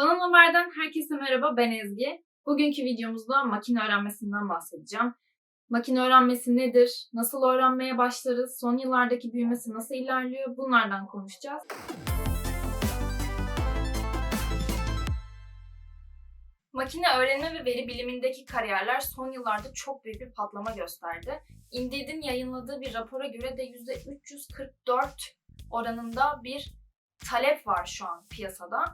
Doğan Haber'den herkese merhaba, ben Ezgi. Bugünkü videomuzda makine öğrenmesinden bahsedeceğim. Makine öğrenmesi nedir? Nasıl öğrenmeye başlarız? Son yıllardaki büyümesi nasıl ilerliyor? Bunlardan konuşacağız. Makine öğrenme ve veri bilimindeki kariyerler son yıllarda çok büyük bir patlama gösterdi. Indeed'in yayınladığı bir rapora göre de %344 oranında bir talep var şu an piyasada.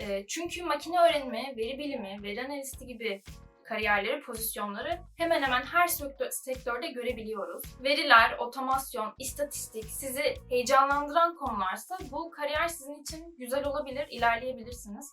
E, çünkü makine öğrenimi, veri bilimi, veri analisti gibi kariyerleri, pozisyonları hemen hemen her sektör, sektörde görebiliyoruz. Veriler, otomasyon, istatistik sizi heyecanlandıran konularsa bu kariyer sizin için güzel olabilir, ilerleyebilirsiniz.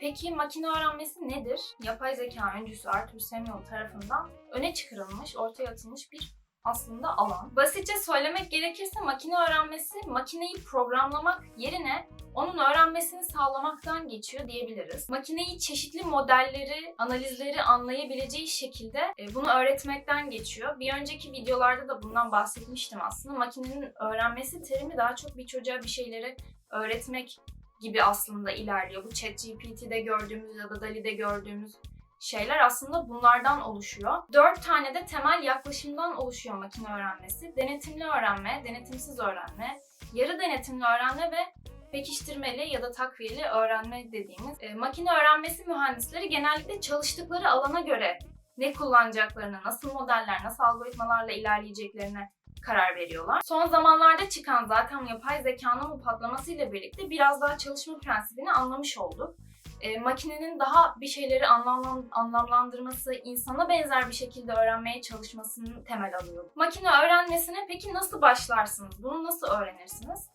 Peki makine öğrenmesi nedir? Yapay zeka öncüsü Arthur Samuel tarafından öne çıkarılmış, ortaya atılmış bir aslında alan. Basitçe söylemek gerekirse makine öğrenmesi makineyi programlamak yerine onun öğrenmesini sağlamaktan geçiyor diyebiliriz. Makineyi çeşitli modelleri, analizleri anlayabileceği şekilde e, bunu öğretmekten geçiyor. Bir önceki videolarda da bundan bahsetmiştim aslında. Makinenin öğrenmesi terimi daha çok bir çocuğa bir şeyleri öğretmek gibi aslında ilerliyor. Bu ChatGPT'de gördüğümüz ya da DALL-E'de gördüğümüz şeyler aslında bunlardan oluşuyor. Dört tane de temel yaklaşımdan oluşuyor makine öğrenmesi. Denetimli öğrenme, denetimsiz öğrenme, yarı denetimli öğrenme ve pekiştirmeli ya da takviyeli öğrenme dediğimiz e, makine öğrenmesi mühendisleri genellikle çalıştıkları alana göre ne kullanacaklarını, nasıl modeller, nasıl algoritmalarla ilerleyeceklerine karar veriyorlar. Son zamanlarda çıkan zaten yapay zekanın bu patlamasıyla birlikte biraz daha çalışma prensibini anlamış olduk e, makinenin daha bir şeyleri anlam, anlamlandırması, insana benzer bir şekilde öğrenmeye çalışmasını temel alıyor. Makine öğrenmesine peki nasıl başlarsınız? Bunu nasıl öğrenirsiniz?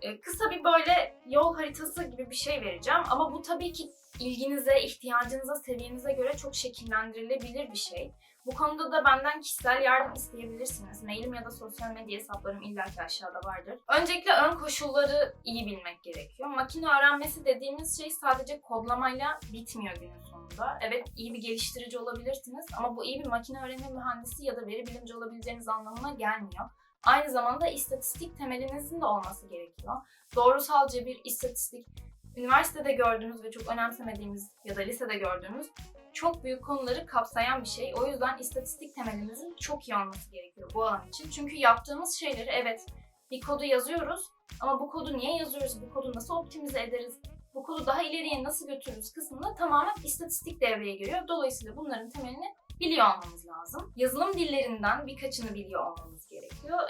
E, kısa bir böyle yol haritası gibi bir şey vereceğim ama bu tabii ki ilginize, ihtiyacınıza, seviyenize göre çok şekillendirilebilir bir şey. Bu konuda da benden kişisel yardım isteyebilirsiniz. Mailim ya da sosyal medya hesaplarım illaki aşağıda vardır. Öncelikle ön koşulları iyi bilmek gerekiyor. Makine öğrenmesi dediğimiz şey sadece kodlamayla bitmiyor günün sonunda. Evet iyi bir geliştirici olabilirsiniz ama bu iyi bir makine öğrenimi mühendisi ya da veri bilimci olabileceğiniz anlamına gelmiyor. Aynı zamanda istatistik temelinizin de olması gerekiyor. Doğrusalca bir istatistik, üniversitede gördüğümüz ve çok önemsemediğimiz ya da lisede gördüğümüz çok büyük konuları kapsayan bir şey. O yüzden istatistik temelimizin çok iyi olması gerekiyor bu alan için. Çünkü yaptığımız şeyleri evet bir kodu yazıyoruz ama bu kodu niye yazıyoruz, bu kodu nasıl optimize ederiz, bu kodu daha ileriye nasıl götürürüz kısmında tamamen istatistik devreye giriyor. Dolayısıyla bunların temelini biliyor olmamız lazım. Yazılım dillerinden birkaçını biliyor olmamız.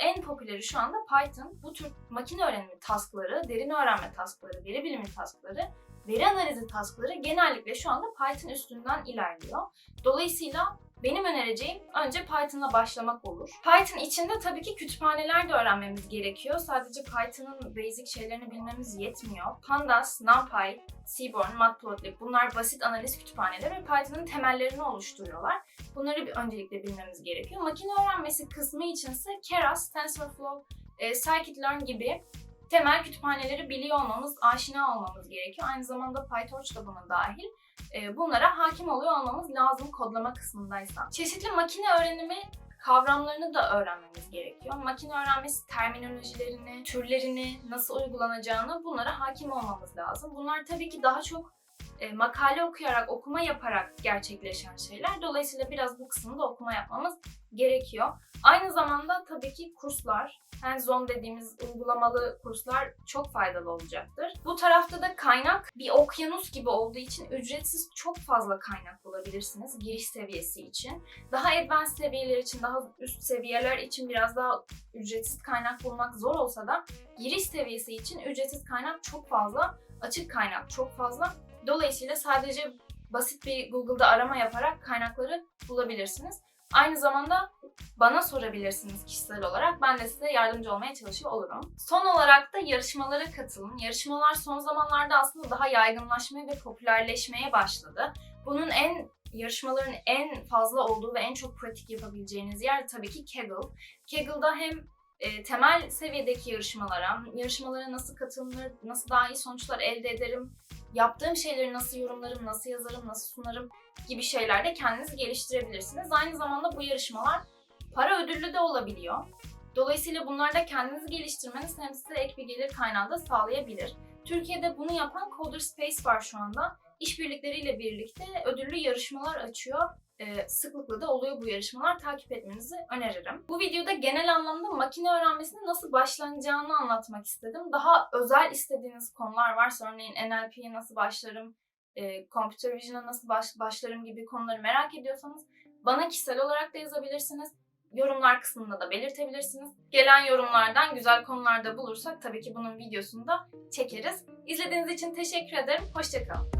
En popüleri şu anda Python. Bu tür makine öğrenimi taskları, derin öğrenme taskları, veri bilimi taskları veri analizi taskları genellikle şu anda Python üstünden ilerliyor. Dolayısıyla benim önereceğim önce Python'la başlamak olur. Python içinde tabii ki kütüphaneler de öğrenmemiz gerekiyor. Sadece Python'ın basic şeylerini bilmemiz yetmiyor. Pandas, NumPy, Seaborn, Matplotlib bunlar basit analiz kütüphaneleri ve Python'ın temellerini oluşturuyorlar. Bunları bir öncelikle bilmemiz gerekiyor. Makine öğrenmesi kısmı içinse Keras, TensorFlow, e, Scikit-learn gibi temel kütüphaneleri biliyor olmamız, aşina olmamız gerekiyor. Aynı zamanda PyTorch da buna dahil. Ee, bunlara hakim oluyor olmamız lazım kodlama kısmındaysa. Çeşitli makine öğrenimi kavramlarını da öğrenmemiz gerekiyor. Makine öğrenmesi terminolojilerini, türlerini, nasıl uygulanacağını bunlara hakim olmamız lazım. Bunlar tabii ki daha çok e, makale okuyarak, okuma yaparak gerçekleşen şeyler. Dolayısıyla biraz bu kısımda okuma yapmamız gerekiyor. Aynı zamanda tabii ki kurslar, hands-on dediğimiz uygulamalı kurslar çok faydalı olacaktır. Bu tarafta da kaynak bir okyanus gibi olduğu için ücretsiz çok fazla kaynak bulabilirsiniz giriş seviyesi için. Daha advanced seviyeler için, daha üst seviyeler için biraz daha ücretsiz kaynak bulmak zor olsa da giriş seviyesi için ücretsiz kaynak çok fazla, açık kaynak çok fazla. Dolayısıyla sadece basit bir Google'da arama yaparak kaynakları bulabilirsiniz. Aynı zamanda bana sorabilirsiniz kişisel olarak. Ben de size yardımcı olmaya çalışıyor olurum. Son olarak da yarışmalara katılın. Yarışmalar son zamanlarda aslında daha yaygınlaşmaya ve popülerleşmeye başladı. Bunun en yarışmaların en fazla olduğu ve en çok pratik yapabileceğiniz yer tabii ki Kaggle. Kaggle'da hem e, temel seviyedeki yarışmalara, yarışmalara nasıl katılınır, nasıl daha iyi sonuçlar elde ederim, yaptığım şeyleri nasıl yorumlarım, nasıl yazarım, nasıl sunarım gibi şeylerde kendinizi geliştirebilirsiniz. Aynı zamanda bu yarışmalar para ödüllü de olabiliyor. Dolayısıyla bunlarda kendinizi geliştirmeniz hem size ek bir gelir kaynağı da sağlayabilir. Türkiye'de bunu yapan Coder Space var şu anda. işbirlikleriyle birlikte ödüllü yarışmalar açıyor. Ee, sıklıkla da oluyor bu yarışmalar. Takip etmenizi öneririm. Bu videoda genel anlamda makine öğrenmesine nasıl başlanacağını anlatmak istedim. Daha özel istediğiniz konular varsa örneğin NLP'ye nasıl başlarım, e, Computer Vision'a nasıl baş- başlarım gibi konuları merak ediyorsanız bana kişisel olarak da yazabilirsiniz. Yorumlar kısmında da belirtebilirsiniz. Gelen yorumlardan güzel konularda bulursak tabii ki bunun videosunu da çekeriz. İzlediğiniz için teşekkür ederim. Hoşçakalın.